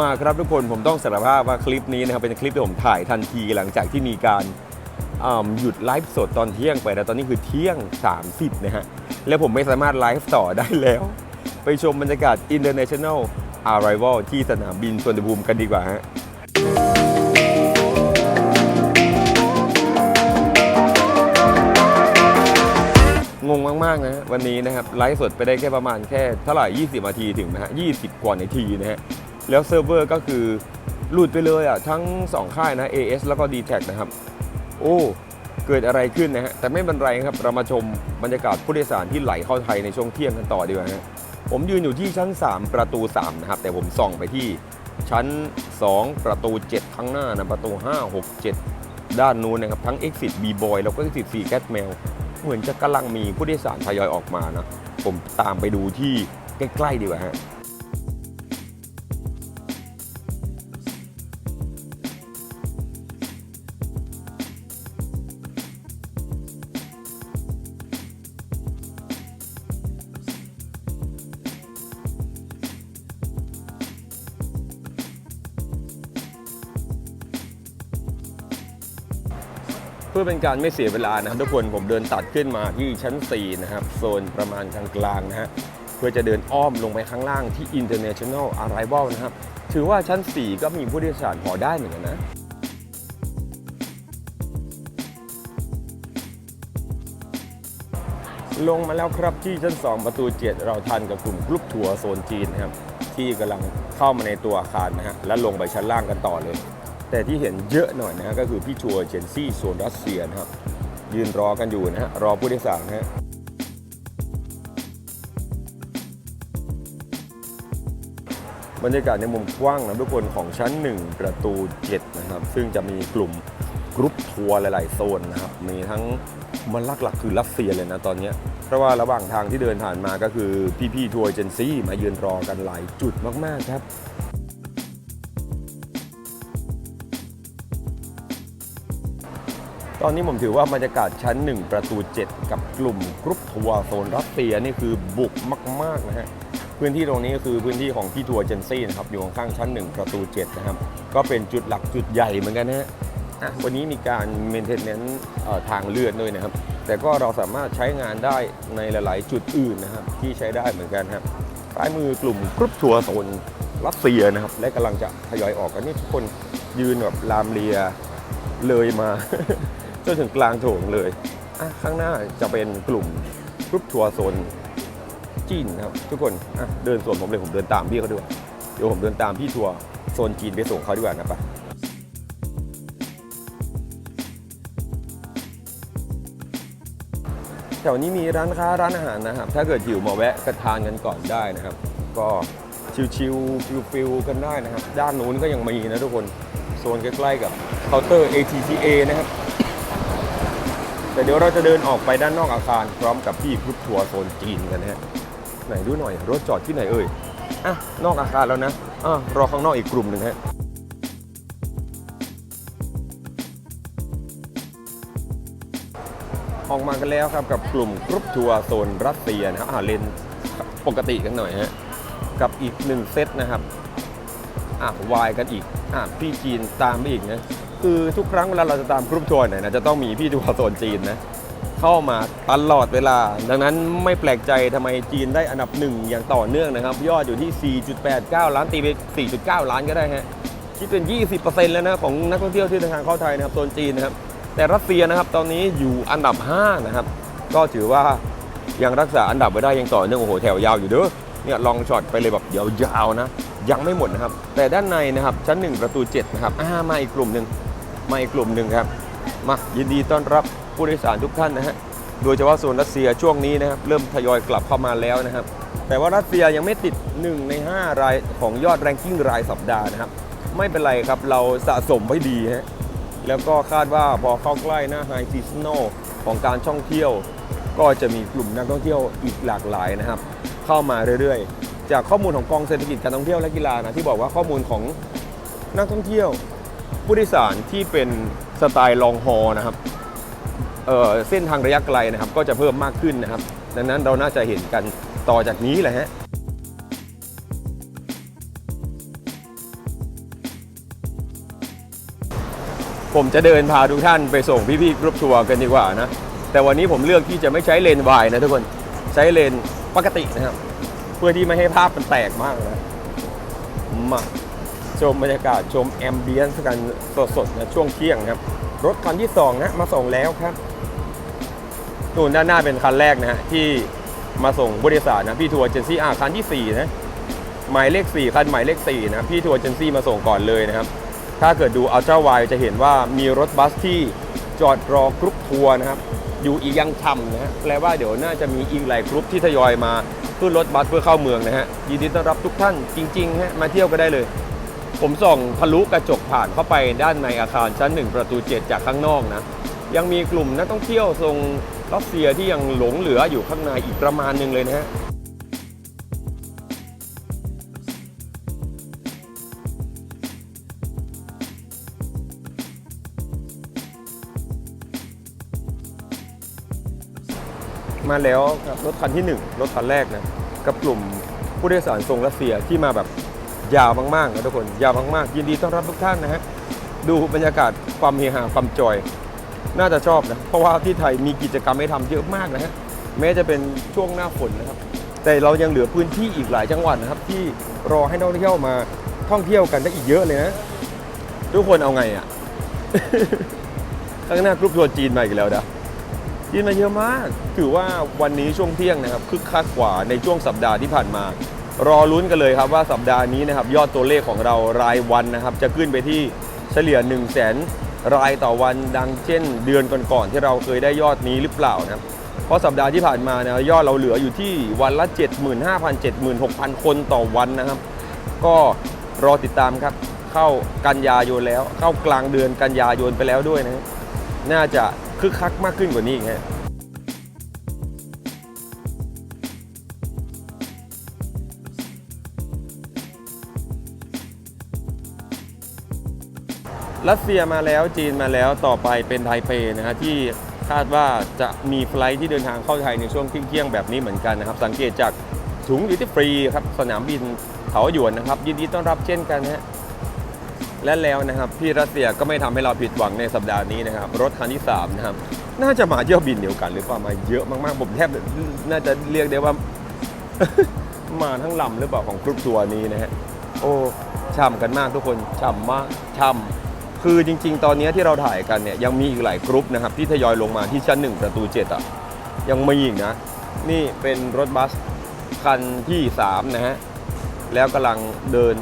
มาครับทุกคนผมต้องสารภาพว่าคลิปนี้นะครับเป็นคลิปที่ผมถ่ายทันทีหลังจากที่มีการหยุดไลฟ์สดตอนเที่ยงไปแล้วตอนนี้คือเที่ยง 30นะฮะแล้วผมไม่สามารถไลฟ์ต่อได้แล้ว ไปชมบรรยากาศ International Arrival ที่สนามบินสุวรรณภูมิกันดีกว่าฮะงงมาก ๆ นะวันนี้นะครับไลฟ์สดไปได้แค่ประมาณแค่เท่าไหร่ 20 นาทีถึงนะฮะ 20 กว่านาทีนะฮะ แล้วเซิร์ฟเวอร์ก็คือหลุดไปเลยอะทั้ง 2 ค่ายนะ AS แล้วก็ d t แทนะครับ โอ้เกิดอะไรขึ้นนะฮะแต่ไม่เป็นไรครับเรามาชมบรรยากาศผู้โดยสารที่ไหลเข้าไทยในช่วงเที่ยงกันต่อดีกว่าฮะผมยืนอยู่ที่ชั้น 3 ประตู 3 นะครับ แต่ผมส่องไปที่ชั้น 2 ประตู 7 ข้างหน้านะประตู 5 6 7 ด้านนู้นนะครับ ทั้ง Exit B Boy แล้วก็ Exit C Cat Mail เหมือนจะกำลังมีผู้โดยสารทยอยออกมานะ ผมตามไปดูที่ใกล้ ๆ ดีกว่าฮะ เพื่อเป็นการไม่เสียเวลานะครับทุกคนผมเดินตัดขึ้นมาที่ชั้น 4 นะครับ โซนประมาณกลางๆนะฮะเพื่อจะเดินอ้อมลงไปข้างล่างที่ International Arrival นะครับ ถือว่าชั้น 4 ก็มีผู้โดยสารพอได้เหมือนกันนะลงมาแล้วครับที่ชั้น 2 ประตู 7 เราทันกับกลุ่มกรุ๊ปทัวร์โซนจีนนะครับที่กำลังเข้ามาในตัวอาคารนะฮะและลงไปชั้นล่างกันต่อเลย แต่ที่เห็นเยอะหน่อยนะก็คือพี่ทัวร์เจนซี่โซนรัสเซียนะครับ ยืนรอกันอยู่นะฮะรอผู้โดยสารนะฮะบรรยากาศในมุมกว้างนะทุกคนของชั้น 1 ประตู 7 นะครับ ซึ่งจะมีกลุ่มกรุ๊ปทัวร์หลาย ๆ โซนนะครับ มีทั้งมันหลักคือรัสเซียเลยนะตอนนี้ เพราะว่าระหว่างทางที่เดินผ่านมาก็คือพี่ ๆ ทัวร์เจนซี่มายืนรอกันหลายจุดมาก ๆ ครับ ตอนนี้ผมถือว่าบรรยากาศชั้น 1 ประตู 7 กับกลุ่มกรุ๊ปทัวร์โซนรัสเซียนี่คือบุกมาก ๆ นะฮะ พื้นที่ตรงนี้ก็คือพื้นที่ของพี่ทัวร์เจนซี่นะครับ อยู่ข้างชั้น 1 ประตู 7 นะครับ ก็เป็นจุดหลักจุดใหญ่เหมือนกันนะฮะวันนี้มีการเมนเทนเนนต์ทางเลื่อนด้วยนะครับ แต่ก็เราสามารถใช้งานได้ในหลาย ๆ จุดอื่นนะครับ ที่ใช้ได้เหมือนกันครับซ้ายมือกลุ่มกรุ๊ปทัวร์โซนรัสเซียนะครับ และกำลังจะทยอยออกกันนี่ทุกคนยืนแบบลามเลียเลยมา จนถึงกลางโถงเลยอะข้างหน้าจะเป็นกลุ่มกรุ๊ปทัวร์โซนจีนนะครับ ทุกคนอะเดินส่วนผมเลยผมเดินตามพี่เขาด้วยเดี๋ยวผมเดินตามพี่ทัวร์โซนจีนไปส่งเขาดีกว่านะปะแถวนี้มีร้านค้าร้านอาหารนะครับ ถ้าเกิดหิวมาแวะกระทานกันก่อนได้นะครับ ก็ชิวๆฟิลๆกันได้นะครับ ด้านนู้นก็ยังมีนะทุกคน โซนใกล้ๆกับเคาน์เตอร์ ATCA นะครับ แต่เดี๋ยวเราจะเดินออกไปด้านนอกอาคารพร้อมกับพี่กรุ๊ปทัวร์โซนจีนกันนะฮะไหนดูหน่อยรถจอดที่ไหนเอ่ยอะนอกอาคารแล้วนะอะรอข้างนอกอีกกลุ่มหนึ่งฮะออกมากันแล้วครับกับกลุ่มกรุ๊ปทัวร์โซนรัสเซียนะครับอ่าเลนปกติกันหน่อยฮะกับอีกหนึ่งเซตนะครับอะวายกันอีก อะพี่จีนตามไปอีกนะคือทุกครั้งเวลาเราจะตามกรุ๊ปทัวร์ไหนนะจะต้องมีพี่ทัวร์โซนจีนนะเข้ามาตลอดเวลา ดังนั้นไม่แปลกใจทำไมจีนได้อันดับหนึ่งอย่างต่อเนื่องนะครับ ยอดอยู่ที่ 4.89 ล้านตีไป 4.9 ล้านก็ได้ฮะคิดเป็น 20%แล้วนะของนักท่องเที่ยวที่เดินทางเข้าไทยนะครับโซนจีนนะครับแต่รัสเซียนะครับตอนนี้อยู่อันดับ 5 นะครับ ก็ถือว่ายังรักษาอันดับไว้ได้ยังต่อเนื่องโอ้โหแถวยาวอยู่เด้อ เนี่ยลองช็อตไปเลยแบบยาวๆนะ ยังไม่หมดนะครับ แต่ด้านในนะครับชั้น 1 ประตู7นะครับอ่ามาอีกกลุ่มหนึ่งมาอีกกลุ่มหนึ่งครับมายินดีต้อนรับผู้โดยสารทุกท่านนะฮะโดยเฉพาะโซนรัสเซียช่วงนี้นะครับเริ่มทยอยกลับเข้ามาแล้วนะครับ แต่ว่ารัสเซียยังไม่ติด 1 ใน 5 รายของยอดแรงกิ้งรายสัปดาห์นะครับไม่เป็นไรครับเราสะสมไว้ดีฮะแล้วก็คาดว่าพอเข้าใกล้หน้าไฮซีซันอลของการท่องเที่ยว ก็จะมีกลุ่มนักท่องเที่ยวอีกหลากหลายนะครับ เข้ามาเรื่อยๆ จากข้อมูลของกองเศรษฐกิจการท่องเที่ยวและกีฬานะที่บอกว่าข้อมูลของนักท่องเที่ยวผู้โดยสารที่เป็นสไตล์ลองฮอนะครับเเส้นทางระยะไกลนะครับ ก็จะเพิ่มมากขึ้นนะครับ ดังนั้นเราน่าจะเห็นกันต่อจากนี้แหละฮะผมจะเดินพาทุกท่านไปส่งพี่ๆกรุ๊ปทัวร์กันดีกว่านะ แต่วันนี้ผมเลือกที่จะไม่ใช้เลนวายนะทุกคน ใช้เลน ปกตินะครับ เพื่อที่ไม่ให้ภาพมันแตกมากนะมาชมบรรยากาศชมแอมเบียนซ์กันสดๆนะช่วงเที่ยงครับ รถคันที่2นะมาส่งแล้วครับนู่นด้านหน้าเป็นคันแรกนะฮะที่มาส่งบริษัทนะพี่ทัวร์เจนซี่อ่าคันที่ 4 นะ หมายเลข 4 คันหมายเลข 4 นะพี่ทัวร์เจนซี่มาส่งก่อนเลยนะครับ ถ้าเกิดดูอัลตร้าไวจะเห็นว่ามีรถบัสที่จอดรอกรุ๊ปทัวร์นะครับ อยู่อีกยังช่ำนะฮะแปลว่าเดี๋ยวน่าจะมีอีกหลายกรุ๊ปที่ทยอยมาขึ้นรถบัสเพื่อเข้าเมืองนะฮะยินดีต้อนรับทุกท่านจริงๆฮะมาเที่ยวก็ได้เลย ผมส่องทะลุกระจกผ่านเข้าไปด้านในอาคารชั้น1ประตู 7 จากข้างนอกนะยังมีกลุ่มนักท่องเที่ยวทรงรัสเซียที่ยังหลงเหลืออยู่ข้างในอีกประมาณหนึ่งเลยนะฮะ มาแล้วรับรถคันที่ 1 รถคันแรกนะกับกลุ่มผู้โดยสารทรงรัสเซียที่มาแบบยาวมากๆนะทุกคนยาวมากๆ ยินดีต้อนรับทุกท่านนะฮะดูบรรยากาศความเฮฮาความจอย น่าจะชอบนะเพราะว่าที่ไทยมีกิจกรรมให้ทำเยอะมากนะฮะแม้จะเป็นช่วงหน้าฝนนะครับ แต่เรายังเหลือพื้นที่อีกหลายจังหวัดนะครับ ที่รอให้นักท่องเที่ยวมาท่องเที่ยวกันได้อีกเยอะเลยนะทุกคนเอาไงอะข้างหน้ากรุ๊ปทัวร์จีนมาอีกแล้วนะ ยินมาเยอะมาก ถือว่าวันนี้ช่วงเที่ยงนะครับคึกคักกว่าในช่วงสัปดาห์ที่ผ่านมา รอลุ้นกันเลยครับว่าสัปดาห์นี้นะครับยอดตัวเลขของเรารายวันนะครับ จะขึ้นไปที่เฉลี่ย 1 0 0 0 0แสนรายต่อวันดังเช่น เดือนก่อนๆที่เราเคยได้ยอดนี้หรือเปล่านะเพราะสัปดาห์ที่ผ่านมานะยอดเราเหลืออยู่ที่วันละ 75,000 76,000 คนต่อวันนะครับ ก็รอติดตามครับ เข้ากันยายนแล้ว เข้ากลางเดือนกันยายนไปแล้วด้วยนะ น่าจะ คึกคักมากขึ้นกว่านี้อีกฮะรัสเซียมาแล้วจีนมาแล้วต่อไปเป็นไทเปนะฮะที่คาดว่าจะมีไฟล์ที่เดินทางเข้าไทยในช่วงเที่ยงแบบนี้เหมือนกันนะครับ สังเกตจากถุงดิจิฟรีครับสนามบินเขาหยวนนะครับ ยินดีต้อนรับเช่นกันฮะ และแล้วนะครับพี่รัสเซียก็ไม่ทำให้เราผิดหวังในสัปดาห์นี้นะครับ รถคันที่3นะครับน่าจะมาเที่ยวบินเดียวกัน หรือเปล่ามาเยอะมากๆผมแทบน่าจะเรียกได้ว่า มาทั้งลำหรือเปล่าของกรุ๊ปทัวร์นี้นะฮะโอ้ช่ำกันมากทุกคนช่ำมากช่ำคือจริง ๆ ตอนนี้ที่เราถ่ายกันเนี่ยยังมีอีกหลายกรุ๊ปนะครับที่ทยอยลงมาที่ชั้น1ประตู7อะยังมีอีกนะ นี่เป็นรถบัสคันที่3นะฮะแล้วกำลังเดิน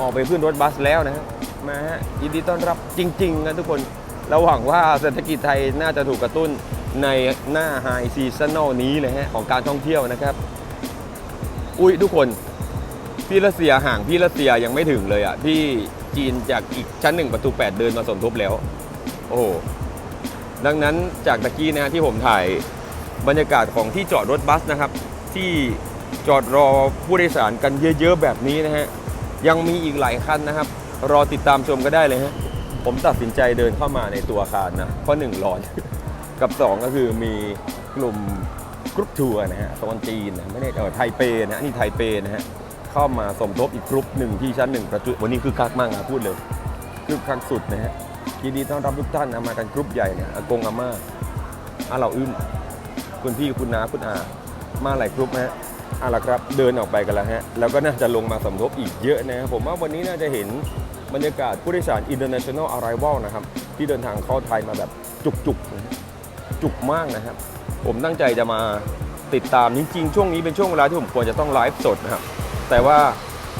ออกไปขึ้นรถบัสแล้วนะฮะมาฮะยินดีต้อนรับจริงๆนะทุกคนเราหวังว่าเศรษฐกิจไทยน่าจะถูกกระตุ้นในหน้าไฮซีซันอลนี้เลยฮะของการท่องเที่ยวนะครับ อุ้ยทุกคน พี่รัสเซียห่างพี่รัสเซียยังไม่ถึงเลยอะพี่จีนจากอีกชั้นหนึ่งประตู 8 เดินมาสมทบแล้ว โอ้โหดังนั้นจากตะกี้นะฮะที่ผมถ่ายบรรยากาศของที่จอดรถบัสนะครับ ที่จอดรอผู้โดยสารกันเยอะๆแบบนี้นะฮะ ยังมีอีกหลายคันนะครับ รอติดตามชมก็ได้เลยฮะผมตัดสินใจเดินเข้ามาในตัวอาคารนะเพราะหนึ่งร้อน กับสองก็คือมีกลุ่มกรุ๊ปทัวร์นะฮะโซนจีนนะไม่ได้เออไทเปนะนี่ไทเปนะฮะเข้ามาสมทบอีกกรุ๊ปหนึ่งที่ชั้นหนึ่งประจุวันนี้คือคักมากนะพูดเลยคือคักสุดนะฮะยินดีต้อนรับทุกท่านนะมากันกรุ๊ปใหญ่เนี่ยอากงอาม่าอาเหล่าอึ้มคุณพี่คุณน้าคุณอามาหลายกรุ๊ปนะฮะ เอาละครับเดินออกไปกันแล้วฮะแล้วก็น่าจะลงมาสมทบอีกเยอะนะผมว่าวันนี้น่าจะเห็นบรรยากาศผู้โดยสาร international arrival นะครับ ที่เดินทางเข้าไทยมาแบบจุกๆนะฮะจุกมากนะครับ ผมตั้งใจจะมาติดตามจริงๆ ช่วงนี้เป็นช่วงเวลาที่ผมควรจะต้องไลฟ์สดนะครับ แต่ว่า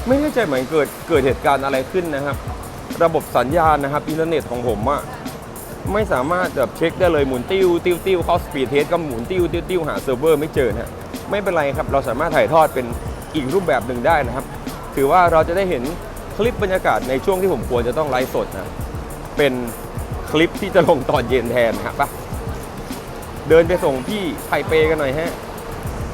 ไม่แน่ใจเหมือนเกิดเกิดเหตุการณ์อะไรขึ้นนะครับ ระบบสัญญาณนะครับอินเทอร์เน็ตของผมอะ ไม่สามารถแบบเช็คได้เลยหมุนติ้วติ้วติ้วเข้าสปีดเทสก็หมุนติ้วติ้วติ้วหาเซิร์ฟเวอร์ไม่เจอนะฮะไม่เป็นไรครับ เราสามารถถ่ายทอดเป็นอีกรูปแบบหนึ่งได้นะครับ ถือว่าเราจะได้เห็นคลิปบรรยากาศในช่วงที่ผมควรจะต้องไลฟ์สดนะเป็นคลิปที่จะลงตอนเย็นแทนนะครับไปเดินไปส่งพี่ไทเปกันหน่อยฮะ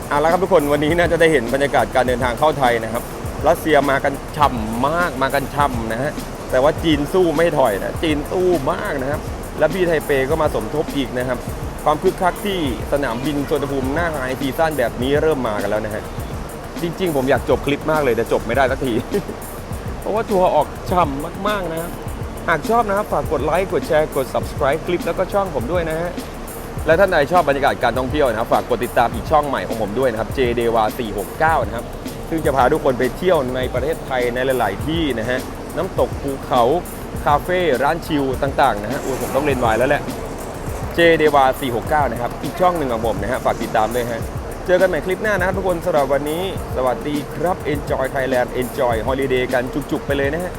เอาละครับทุกคนวันนี้น่าจะได้เห็นบรรยากาศการเดินทางเข้าไทยนะครับรัสเซียมากันฉ่ำมากมากันฉ่ำนะฮะแต่ว่าจีนสู้ไม่ถอยนะจีนสู้มากนะครับ และพี่ไทเปก็มาสมทบอีกนะครับ ความคึกคักที่สนามบินสุวรรณภูมิหน้าไฮซีซั่นแบบนี้เริ่มมากันแล้วนะฮะจริง ๆ ผมอยากจบคลิปมากเลยแต่จบไม่ได้สักที เพราะว่าทัวร์ออกฉ่ำมากๆนะครับหากชอบนะครับฝากกดไลค์กดแชร์กด subscribe คลิปแล้วก็ช่องผมด้วยนะฮะและท่านใดชอบบรรยากาศการท่องเที่ยวนะครับฝากกดติดตามอีกช่องใหม่ของผมด้วยนะครับ j d e w a 469 นะครับ ซึ่งจะพาทุกคนไปเที่ยวในประเทศไทยในหลาย ๆ ที่นะฮะน้ำตกภูเขา คาเฟ่ร้านชิลต่างๆนะฮะอุ้ยผมต้องเล่นวายแล้วแหละ j เดวา469 นะครับ อีกช่องหนึ่งของผมนะฮะฝากติดตามด้วยฮะเจอกันใหม่คลิปหน้านะครับทุกคนสำหรับวันนี้ สวัสดีครับ Enjoy Thailand Enjoy Holiday กันจุกๆ ไปเลยนะฮะ